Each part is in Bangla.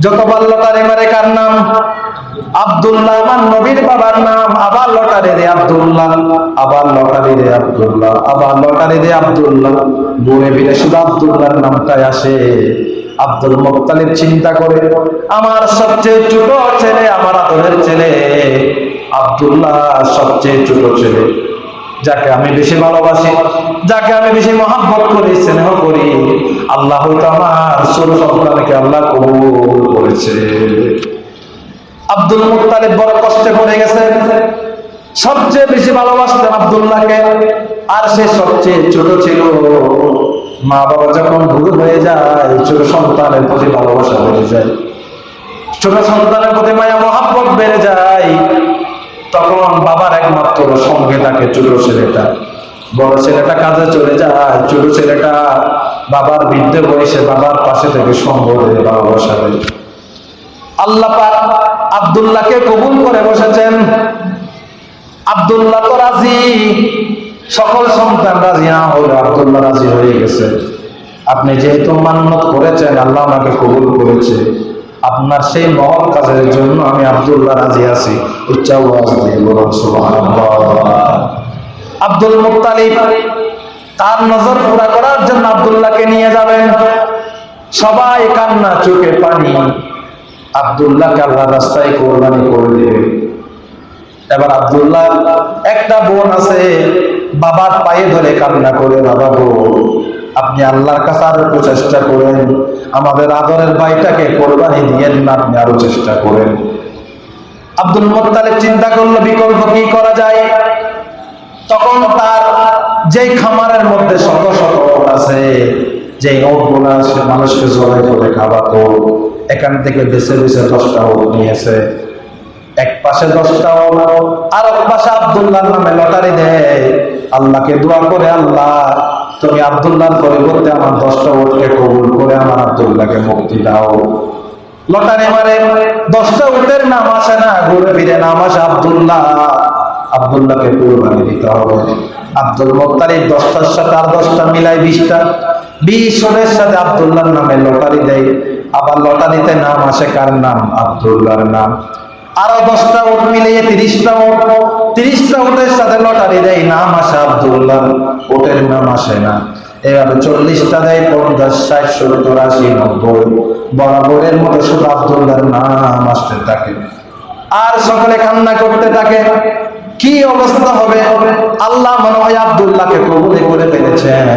যতবার লটারি মারে কার নাম? আব্দুল্লাহ, আমার নবীর বাবার নাম। আবার লটারি রে আব্দুল্লাহ, আবার লটারি রে আব্দুল্লাহ, আবার লটারি রে আব্দুল্লাহ। ঘুরে ফিরে শুধু আব্দুল্লাহর নামটাই আসে। আব্দুল মুক্তালিব চিন্তা করে, আমার সবচেয়ে ছোট ছেলে, আমার আদরের ছেলে। আব্দুল্লাহ, সবচেয়ে ছোট ছেলে। যাকে আমি বেশি ভালোবাসি, যাকে আমি বেশি মহাব্বত করি, স্নেহ করি। আল্লাহ হয়তো আমার ছোট সন্তানকে আল্লাহ কবুল করেছে। আব্দুল মুক্তালিব বড় কষ্টে পড়ে গেছে সবচেয়ে বেশি ভালোবাসতেন আব্দুল্লাহকে। আর সে সবচেয়ে ছোট ছিল। মা বাবা যখন ভুল হয়ে যায়, ছোট সন্তানের প্রতি ভালোবাসা বেড়ে যায়। ছোট সন্তানের প্রতি মায়া, মহাব্বত বেড়ে যায়। তখন বাবার একমাত্র সঙ্গে থাকে ছোট ছেলেটা। বড় ছেলেটা কাজে চলে যায়, ছোট ছেলেটা বাবার বৃদ্ধ বয়সে বাবার পাশে থেকে সঙ্গ দেয় ভালোবাসা দেয় আল্লাহ আব্দুল্লাহকে কবুল করে বসেছেন। আব্দুল্লাহ তো রাজি। সকল সন্তান রাজি না হলে আব্দুল্লাহ রাজি হয়ে গেছে। আপনি যেহেতু মান্নত করেছেন, আল্লাহ আমাকে কবুল করেছে। আপনার সেই মহৎ কাজের জন্য আমি আব্দুল্লাহ রাজি আছি। উচ্চ দিয়ে বলুন আব্দুল মুত্তালিব তার নজর পুরা করার জন্য আবদুল্লাহকে নিয়ে যাবেন। সবাই কান্না চোখে পানি। আব্দুল্লাহকে আল্লাহ রাস্তায় কোরবানি করে দেবে। এবার আব্দুল্লাহ, একটা বোন আছে, বাবার পায়ে ধরে কান্না করে, বাবা গো, আপনি আল্লাহর কাছে আরও প্রচেষ্টা করেন। আমাদের আদরের ভাইটাকে কোরবানি দিয়ে না, আপনি আরও চেষ্টা করেন। আব্দুল মোত্তালেব চিন্তা করল, বিকল্প কি করা যায়? তখন তার যেই খামারের মধ্যে শত শত আছে যে ওটগুলা মানুষকে জড়াই করে খাওয়াতো। এখান থেকে বেছে বেছে দশটা ওট নিয়েছে। এক পাশে দশটা ওট আর এক পাশে আব্দুল্লাহর নামে লটারি দেয়। আল্লাহকে দোয়া করে, আল্লাহ, তুমি আব্দুল্লাহর পরিবর্তে আমার দশটা ওটকে কবুল করে আমার আব্দুল্লাহকে মুক্তি দাও। লটারি মারে, দশটা উটের নাম আসে না, ঘুরে ফিরে নাম আসে আব্দুল্লাহ। আব্দুল্লাহকে কুরবানি দিতে হবে। আব্দুল মোত্তালিব দশটার সাথে আর দশটা মিলাই বিশটা। বিশ ওটের সাথে আব্দুল্লাহর নামে লটারি দেয়। আবার লটারিতে নাম আসে কার নাম? আব্দুল্লাহর নাম। আরও দশটা উট মিলিয়ে তিরিশটা উট তিরিশটা উটের সাথে লটারি দেয়, নাম আসে আব্দুল্লাহ উটের নাম আসে না। এভাবে চল্লিশটা দেয়, পঞ্চাশ, ষাট, সত্তর, আশি, নব্বই। বরাবরের মতো শুধু আব্দুল্লাহর নাম আসতে থাকে। আর সকলে কান্না করতে থাকে। কি অবস্থা হবে? আল্লাহ মনে হয় আব্দুল্লাহকে কবুলে করে ফেলেছেন।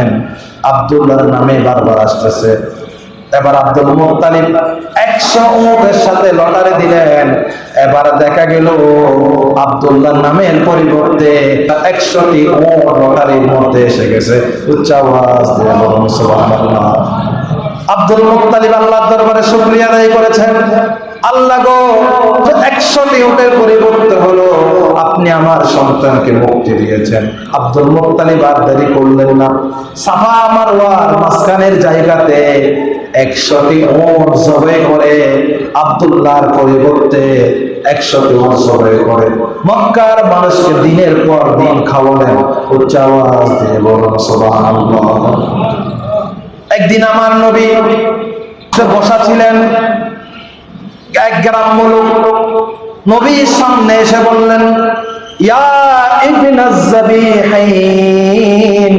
আব্দুল্লাহর নামে বারবার আসতেছে। এবার আব্দুল মুত্তালিব একশো উটের সাথে লটারি দিলেন। এবার দেখা গেল আব্দুল্লাহর নামের পরিবর্তে একশোটি উট লটারির মধ্যে এসে গেছে। উচ্চ আওয়াজ দিয়ে বলুন, সুবহানাল্লাহ। আব্দুল মুত্তালিব আল্লাহ দরবারে শুক্রিয়া আদায় করেছেন। আল্লাহ গো, একশোটি উটের পরিবর্তে হলো আপনি আমার সন্তানকে মুক্তি দিয়েছেন। আব্দুল মুত্তালিব আর করলেন না। সাফা আমার ওয়ার মাঝখানের জায়গাতে একশোটি ওট জবে করে, আব্দুল্লাহর পরিবর্তে একশোটি ওট জবে করে। মক্কার মানুষকে দিনের পর দিন খাওয়ালেন, উচ্চ আওয়াজ দিয়ে বলুন একদিন আমার নবী বসা ছিলেন, এক গ্রাম মুলুক নবীর সামনে এসে বললেন, ইয়া ইবনাজ যাবিহাইন,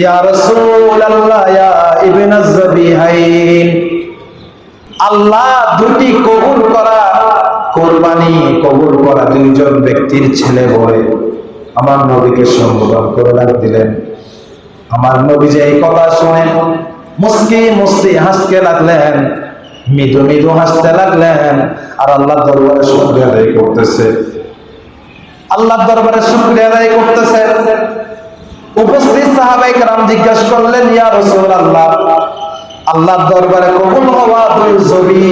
ইয়া রাসূলুল্লাহ, ইয়া আল্লাহ দুটি কবুল করা, কোরবানি কবুল করা দুইজন ব্যক্তির ছেলে বলে আমার নবীকে সম্বোধন করে দিলেন। আমার নবী যে এই কথা শুনে মুসকি মুসকি হাসতে লাগলেন। মৃদু মৃদু হাসতে লাগলেন। আর আল্লাহ দরবারে শুক্রিয়া আদায় করতেছে। আল্লাহ দরবারে শুক্রিয়া আদায় করতেছে। উপস্থিত সাহাবাই কারাম জিজ্ঞাসা করলেন, ইয়া রসুল আল্লাহ আল্লাহর দরবারে কবুল হওয়া দুই জবি,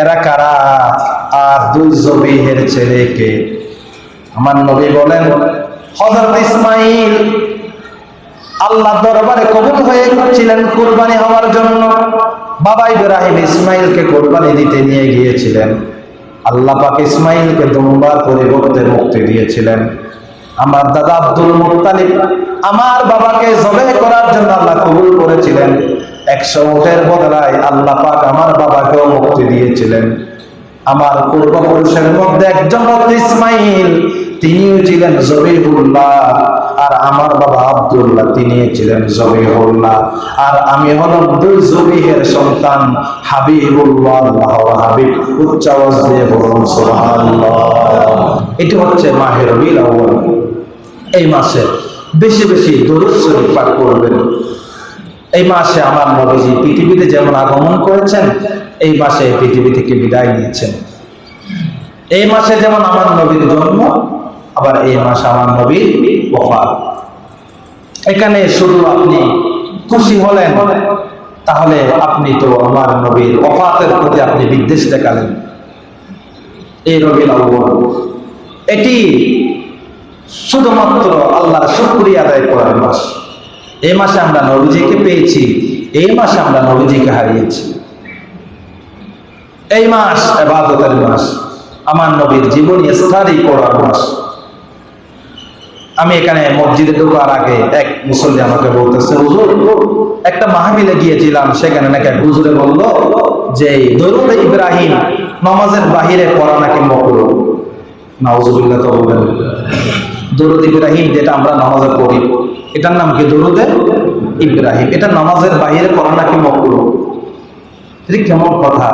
এরা কারা? আর দুই জবিহের ছেলেকে আমার নবী বলেন, হযরত ইসমাইল আল্লাহ দরবারে কবুল হয়েছিলেন কুরবানি হওয়ার জন্য। বাবা ইব্রাহিম ইসমাইলকে কোরবানি দিতে নিয়ে গিয়েছিলেন। আল্লাহ পাক ইসমাইলকে দুম্বার পরিবর্তে মুক্তি দিয়েছিলেন। আমার দাদা আব্দুল মুত্তালিব আমার বাবাকে জবে করার জন্য আল্লাহ কবুল করেছিলেন। একশো উটের বদলায় আল্লাহ পাক আমার বাবাকেও মুক্তি দিয়েছিলেন। আমার পূর্বপুরুষের মধ্যে একজন হচ্ছে ইসমাইল, তিনিও ছিলেন জবিহুল্লাহ, আর আমার বাবা আব্দুল্লাহ তিনি ছিলেন জবিহুল্লাহ। আর আমি হলাম দুই জবিহের সন্তান, হাবিবুল্লাহ হাবিব। উচ্চ দিয়ে বলুন এটি হচ্ছে মাহের আউয়াল। এই মাসে বেশি বেশি দরুদ শরীফ পাঠ করবেন। এই মাসে আমার নবীজি পৃথিবীতে যেমন আগমন করেছেন, এই মাসে পৃথিবী থেকে বিদায় নিয়েছেন। এই মাসে যেমন আমার নবীর জন্ম, আবার এই মাসে আমার নবীর ওফাত। এখানে শুধু আপনি খুশি হলেন, তাহলে আপনি তো আমার নবীর ওফাতের প্রতি আপনি বিদ্বেষ দেখালেন। এই রবিল এটি শুধুমাত্র আল্লাহর শুক্রিয়া আদায় করার মাস। এই মাসে আমরা নবীজিকে পেয়েছি এই মাসে আমরা নবীজিকে হারিয়েছি। এই মাস এবাদতের মাস, আমার নবীর জীবনী স্টাডি করার মাস। আমি এখানে মসজিদে ঢোকার আগে এক মুসল্লি আমাকে বলতেছে, হুজুর, একটা মাহফিলে গিয়েছিলাম, সেখানে নাকি এক হুজুরে বলল যে দরুদ ইব্রাহিম, নমাজের বাহিরে পড়া নাকি মকরু? নাউজুবিল্লাহ তো বলবেন দরুদ ইব্রাহিম, যেটা আমরা নামাজে পড়ি। এটার নাম কি? দরুদে ইব্রাহিম। এটা নামাজের বাহিরে পড়া নাকি মকরু? এটা কেমন কথা।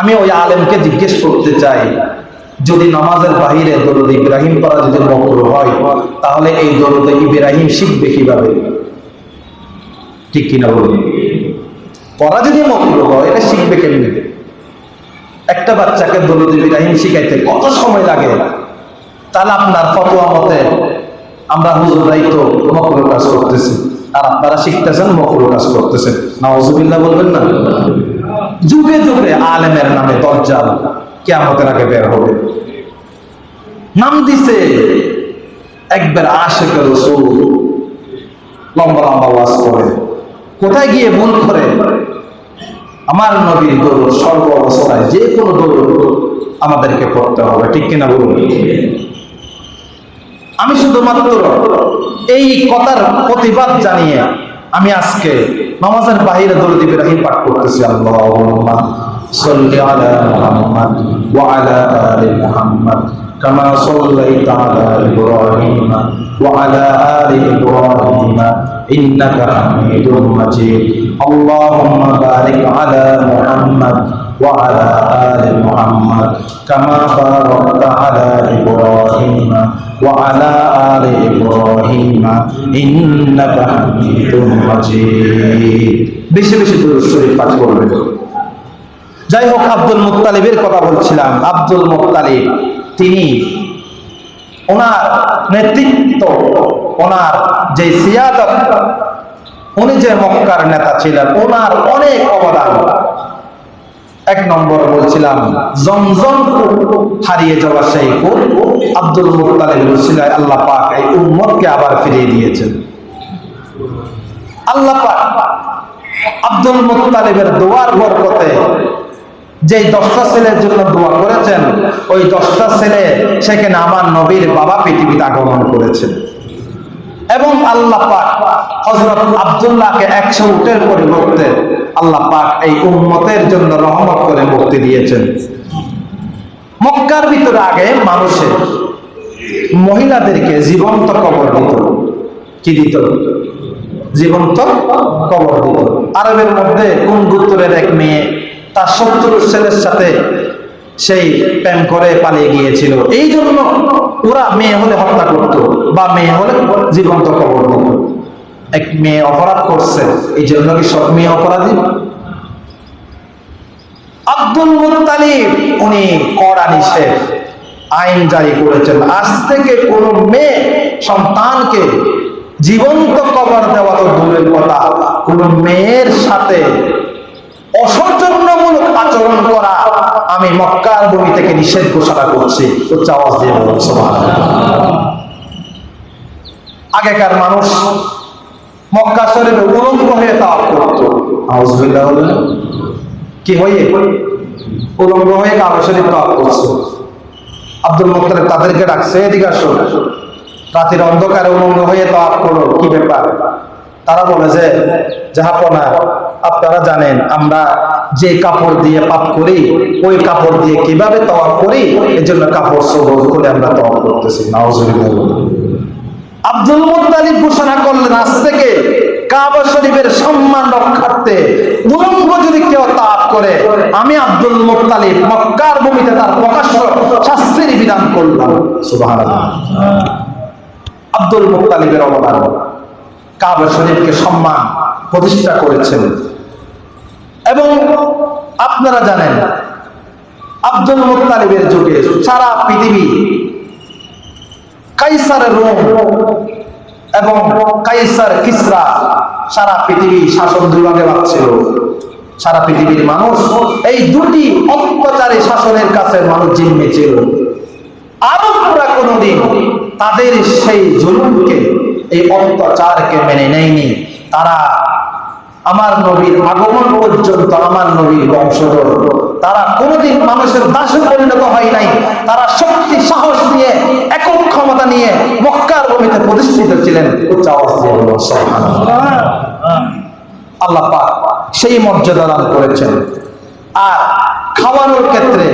আমি ওই আলেমকে জিজ্ঞেস করতে চাই, যদি নামাজের বাহিরে দরুদ ইব্রাহিম পড়া যদি মকরু হয়, তাহলে এই দরুদ ইব্রাহিম শিখবে কীভাবে? ঠিক কিনা বলুন? পড়া যদি মকরু হয়, এটা শিখবে কেমনি? একটা বাচ্চাকে দরুদ ইব্রাহিম শিখাইতে কত সময় লাগে? তাহলে আপনার ফতোয়া মতে আমরা হুজুরাই তো মকরু কাজ করতেছি। আর আপনারা শিখতেছেন মকরু কাজ করতেছেন। নাওজুবিল্লাহ বলবেন না? যুগে যুগে আলেমের নামে দরজাল কেয়ামতের আগে বের হবে। নাম দিছে একবার আশেকের রসুল। লম্বা লম্বা ওয়াজ করে। কোথায় গিয়ে ভুল করে? আমার নবীর দৌড় সর্ব অবস্থায় যে কোনো দৌড় আমাদেরকে পড়তে হবে। ঠিক কিনা বলুন? আমি শুধুমাত্র এই কথার প্রতিবাদ জানিয়ে আমি আজকে নামাজের বাহিরে দরুদ ইব্রাহিম পাঠ করতেছি আল্লাহুম্মা সাল্লি আলা মুহাম্মদ ওয়া আলা আলি মুহাম্মদ কামা সাল্লাইতা আলা ইব্রাহিম ওয়া আলা আলি ইব্রাহিম ইন্নাকা হামিদুম মাজিদ আল্লাহুম্মা বারিক আলা মুহাম্মদ وعلى آل محمد كما باركت على إبراهيم وعلى آل إبراهيم إنك حميد مجيد বেশি বেশি দরুদ শরীফ পাঠ করবেন যাই হোক আব্দুল মুত্তালিবের কথা বলছিলাম আব্দুল মুত্তালিব তিনি ওনার নেতৃত্ব ওনার যে সিয়াদত উনি যে মক্কার নেতা ছিলেন ওনার অনেক অবদান এক নম্বর বলছিলাম, জমজম হারিয়ে যাওয়া সেই কূপ আব্দুল মুক্তালিব বলছিল আল্লাহ পাক এই উম্মতকে আবার ফিরিয়ে দিয়েছেন। আল্লাহ পাক আব্দুল মুক্তালিবের দোয়ার বরকতে যে দশটা ছেলের জন্য দোয়া করেছেন, ওই দশটা ছেলে সেখানে আমার নবীর বাবা পৃথিবীতে আগমন করেছেন। এবং আল্লাহ পাক হজরত আবদুল্লাহকে একশো উটের পরিবর্তে আল্লাহ পাক এই উম্মতের জন্য রহমত করে মুক্তি দিয়েছেন। মক্কার ভিতরে আগে মানুষের, মহিলাদেরকে জীবন্ত কবর দিত। কি দিত? জীবন্ত কবর দিত। আরবের মধ্যে কোন গোত্রের এক মেয়ে, তার শত্রু ছেলের সাথে সেই প্রেম করে পালিয়ে গিয়েছিল। এই জন্য ওরা মেয়ে হলে হত্যা করত। বা মেয়ে হলে জীবন্ত কবর দিত এক মেয়ে অপরাধ করছে, এই জন্য কি সব মেয়ে অপরাধী? আব্দুল মুত্তালিব, উনি কড়া নিষেধ আইন জারি করেছেন। আজ থেকে কোন মেয়ে সন্তানকে জীবন্ত কবর দেওয়া তো দূরের কথা। কোন মেয়ের সাথে অসৌজন্যমূলক আচরণ করা আমি মক্কার ভূমি থেকে নিষেধ ঘোষণা করছি। উচ্চ আওয়াজ দিয়ে সুবহানাল্লাহ। আগেকার মানুষ মক্কা শরীফে উলঙ্গ হয়ে তাওয়াফ করত। আউযুবিল্লাহ বলেন কি হয়ে উলঙ্গ হয়ে কাবা শরীফ তাওয়াফ করছে। আব্দুল মুত্তালিব তাদেরকে ডাকছে, এদিকে আসো। রাতের অন্ধকারে উলঙ্গ হয়ে তাওয়াফ করো, কি ব্যাপার? তারা বলে যে, জাহাপনা, আপনারা জানেন, আমরা যে কাপড় দিয়ে পাপ করি, ওই কাপড় দিয়ে কীভাবে তওয়াব করি? এজন্য কাপড় সবুজ করে আমরা তওয়াব করতেছি। নাউজুবিল্লাহ আব্দুল মুত্তালিব ঘোষণা করলেন, আজ থেকে কাবা শরীফের সম্মান রক্ষার্থে উলঙ্গ যদি কেউ তাপ করে, আমি আব্দুল মুত্তালিব মক্কার ভূমিতে তার প্রকাশ্য শাস্তির বিধান করলাম। সুবহানাল্লাহ। আব্দুল মুত্তালিবের অবদান, কাবা শরীফকে সম্মান প্রতিষ্ঠা করেছেন। এবং আপনারা জানেন, আব্দুল মুত্তালিবের যুগে সারা পৃথিবী কাইসারের রোম এবং কাইসার কিসরা সারা পৃথিবী শাসন দুর্ভাগে ভাবছিল। সারা পৃথিবীর মানুষ, এই দুটি অত্যাচারী শাসনের কাছে মানুষ জিম্মে ছিল। আরবরা কোনোদিন তাদের সেই জুলুমকে, এই অত্যাচারকে মেনে নেয়নি? তারা আমার নবীর আগমন পর্যন্ত আমার নবীর বংশধর। তারা কোনোদিন মানুষের দাসে পরিণত হয় নাই। তারা শক্তি, সাহস নিয়ে একক ক্ষমতা নিয়ে মক্কার ভূমিতে প্রতিষ্ঠিত ছিলেন। আল্লাহ সেই মর্যাদা দান করেছেন। আর খাওয়ানোর ক্ষেত্রে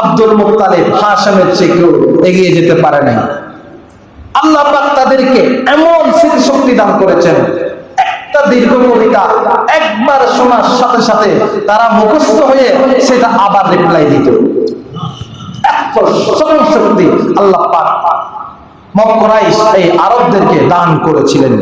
আব্দুল মুত্তালিব হাশেমের চেয়ে কেউ এগিয়ে যেতে পারে নাই। আল্লাহ পাক তাদেরকে এমন স্মৃতিশক্তি দান করেছেন একটা দীর্ঘ কবিতা একবার শোনার সাথে সাথে তারা মুখস্থ হয়ে সেটা আবার রিপ্লাই দিত। শক্তি আল্লাহ পাক মক্করাইশ এই আরবদেরকে দান করেছিলেন।